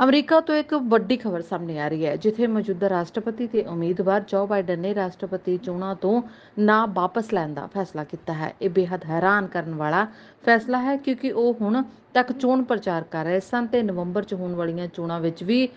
America ਤੋਂ ਇੱਕ ਵੱਡੀ ਖਬਰ ਸਾਹਮਣੇ ਆ ਰਹੀ ਹੈ, ਜਿੱਥੇ ਮੌਜੂਦਾ ਰਾਸ਼ਟਰਪਤੀ ਤੇ ਉਮੀਦਵਾਰ ਜੋ ਬਾਈਡਨ ਨੇ ਰਾਸ਼ਟਰਪਤੀ ਚੋਣਾਂ ਤੋਂ ਨਾ ਵਾਪਸ ਲੈਣ ਦਾ ਫੈਸਲਾ ਕੀਤਾ ਹੈ। ਇਹ ਬੇहद ਹੈਰਾਨ ਕਰਨ ਵਾਲਾ ਫੈਸਲਾ ਹੈ, ਕਿਉਂਕਿ ਉਹ ਹੁਣ ਤੱਕ ਚੋਣ ਪ੍ਰਚਾਰ ਕਰ ਰਹੇ ਸਨ ਤੇ ਨਵੰਬਰ 'ਚ ਹੋਣ ਵਾਲੀਆਂ ਚੋਣਾਂ ਵਿੱਚ ਵੀ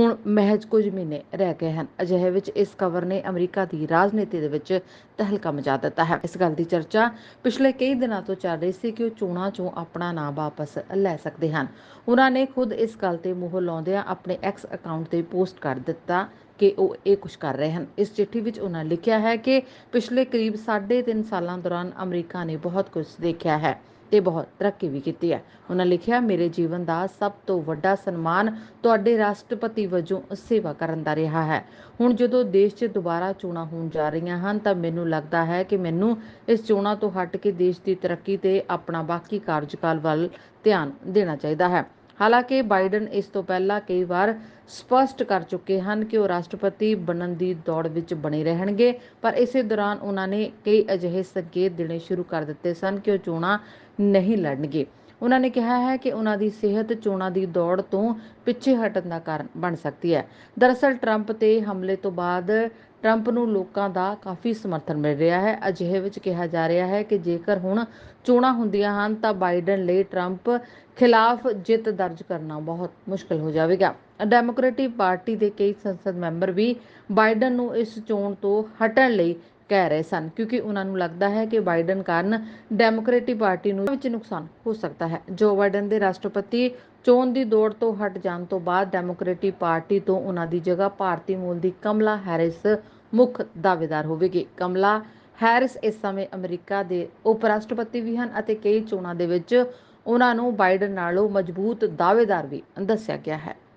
ਹੁਣ ਮਹਿਜ ਕੁਝ ਮਹੀਨੇ ਰਹਿ ਗਏ ਹਨ। ਅਜਿਹੇ ਵਿੱਚ ਇਸ ਖਬਰ ਨੇ ਅਮਰੀਕਾ ਦੀ ਰਾਜਨੀਤੀ ਦੇ ਵਿੱਚ ਤਹਿਲਕਾ ਮਚਾ ਦਿੱਤਾ ਹੈ। ਇਸ ਗੱਲ ਦੀ ਚਰਚਾ ਪਿਛਲੇ ਕਈ ਦਿਨਾਂ ਤੋਂ ਚੱਲ ਰਹੀ ਸੀ ਕਿ ਉਹ ਚੋਣਾਂ 'ਚੋਂ ਆਪਣਾ ਨਾਂ ਵਾਪਸ ਲੈ ਸਕਦੇ ਹਨ। ਉਹਨਾਂ ਨੇ ਖੁਦ ਇਸ ਗੱਲ ਤੇ ਮੋਹਰ ਲਾਉਂਦਿਆਂ ਆਪਣੇ ਐਕਸ ਅਕਾਊਂਟ ਤੇ ਪੋਸਟ ਕਰ ਦਿੱਤਾ ਕਿ ਉਹ ਇਹ ਕੁਝ ਕਰ ਰਹੇ ਹਨ। ਇਸ ਚਿੱਠੀ ਵਿੱਚ ਉਹਨਾਂ ਲਿਖਿਆ ਹੈ ਕਿ ਪਿਛਲੇ ਕਰੀਬ 3.5 ਸਾਲਾਂ ਦੌਰਾਨ ਅਮਰੀਕਾ ਨੇ ਬਹੁਤ ਕੁਝ ਦੇਖਿਆ ਹੈ। ਤੇ ਬਹੁਤ ਤਰੱਕੀ ਵੀ ਕੀਤੀ ਹੈ। ਉਹਨਾਂ ਲਿਖਿਆ, ਮੇਰੇ ਜੀਵਨ ਦਾ ਸਭ ਤੋਂ ਵੱਡਾ ਸਨਮਾਨ ਤੁਹਾਡੇ ਰਾਸ਼ਟਰਪਤੀ ਵਜੋਂ ਸੇਵਾ ਕਰਨ ਦਾ ਰਿਹਾ ਹੈ। ਹੁਣ ਜਦੋਂ ਦੇਸ਼ 'ਚ ਦੁਬਾਰਾ ਚੋਣਾਂ ਹੋਣ ਜਾ ਰਹੀਆਂ ਹਨ, ਤਾਂ ਮੈਨੂੰ ਲੱਗਦਾ ਹੈ ਕਿ ਮੈਨੂੰ ਇਸ ਚੋਣਾਂ ਤੋਂ ਹਟ ਕੇ ਦੇਸ਼ ਦੀ ਤਰੱਕੀ ਤੇ ਆਪਣਾ ਬਾਕੀ ਕਾਰਜਕਾਲ ਵੱਲ ਧਿਆਨ ਦੇਣਾ ਚਾਹੀਦਾ ਹੈ। ਹਾਲਾਂਕਿ ਬਾਈਡਨ ਇਸ ਤੋਂ ਪਹਿਲਾਂ ਕਈ ਵਾਰ ਸਪਸ਼ਟ ਕਰ ਚੁੱਕੇ ਹਨ ਕਿ ਉਹ ਰਾਸ਼ਟਰਪਤੀ ਬਣਨ ਦੀ ਦੌੜ ਵਿੱਚ ਬਣੇ ਰਹਿਣਗੇ, ਪਰ ਇਸੇ ਦੌਰਾਨ ਉਹਨਾਂ ਨੇ ਕਈ ਅਜਿਹੇ ਸੰਕੇਤ ਦੇਣੇ ਸ਼ੁਰੂ ਕਰ ਦਿੱਤੇ ਸਨ ਕਿ ਉਹ ਚੋਣਾਂ ਨਹੀਂ ਲੜਨਗੇ। ਉਹਨਾਂ ਨੇ ਕਿਹਾ ਹੈ ਕਿ ਉਹਨਾਂ ਦੀ ਸਿਹਤ ਚੋਣਾਂ ਦੀ ਦੌੜ ਤੋਂ ਪਿੱਛੇ ਹਟਣ ਦਾ ਕਾਰਨ ਬਣ ਸਕਦੀ ਹੈ। ਦਰਅਸਲ ਟਰੰਪ ਤੇ ਹਮਲੇ ਤੋਂ ਬਾਅਦ ਟਰੰਪ ਨੂੰ ਲੋਕਾਂ ਦਾ ਕਾਫੀ ਸਮਰਥਨ ਮਿਲ ਰਿਹਾ ਹੈ। ਅਜਿਹੇ ਵਿੱਚ ਕਿਹਾ ਜਾ ਰਿਹਾ ਹੈ ਕਿ ਜੇਕਰ ਹੁਣ ਚੋਣਾਂ ਹੁੰਦੀਆਂ ਹਨ ਤਾਂ ਬਾਈਡਨ ਲਈ ਟਰੰਪ ਖਿਲਾਫ ਜਿੱਤ ਦਰਜ ਕਰਨਾ ਬਹੁਤ ਮੁਸ਼ਕਲ ਹੋ ਜਾਵੇਗਾ। ਡੈਮੋਕ੍ਰੈਟਿਕ ਪਾਰਟੀ ਦੇ ਕਈ ਸੰਸਦ ਮੈਂਬਰ ਵੀ ਬਾਈਡਨ ਨੂੰ ਇਸ ਚੋਣ ਤੋਂ ਹਟਣ ਲਈ ਕਹਿ ਰਹੇ ਸਨ, ਕਿਉਂਕਿ ਉਹਨਾਂ ਨੂੰ ਲੱਗਦਾ ਹੈ ਕਿ ਬਾਈਡਨ ਕਾਰਨ ਡੈਮੋਕ੍ਰੈਟਿਕ ਪਾਰਟੀ ਨੂੰ ਵਿੱਚ ਨੁਕਸਾਨ ਹੋ ਸਕਦਾ ਹੈ। ਜੋ ਬਾਈਡਨ ਦੇ ਰਾਸ਼ਟਰਪਤੀ ਚੋਣ ਦੀ ਦੌੜ ਤੋਂ ਹਟ ਜਾਣ ਤੋਂ ਬਾਅਦ ਡੈਮੋਕ੍ਰੈਟਿਕ ਪਾਰਟੀ ਤੋਂ ਉਹਨਾਂ ਦੀ ਜਗ੍ਹਾ ਭਾਰਤੀ ਮੂਲ ਦੀ ਕਮਲਾ ਹੈਰਿਸ ਮੁੱਖ ਦਾਅਵੇਦਾਰ ਹੋਵੇਗੀ। ਕਮਲਾ ਹੈਰਿਸ ਇਸ ਸਮੇਂ ਅਮਰੀਕਾ ਦੇ ਉਪ ਰਾਸ਼ਟਰਪਤੀ ਵੀ ਹਨ ਅਤੇ ਕਈ ਚੋਣਾਂ ਦੇ ਵਿੱਚ ਉਹਨਾਂ ਨੂੰ ਬਾਈਡਨ ਨਾਲੋਂ ਮਜ਼ਬੂਤ ਦਾਅਵੇਦਾਰ ਵੀ ਦੱਸਿਆ ਗਿਆ ਹੈ।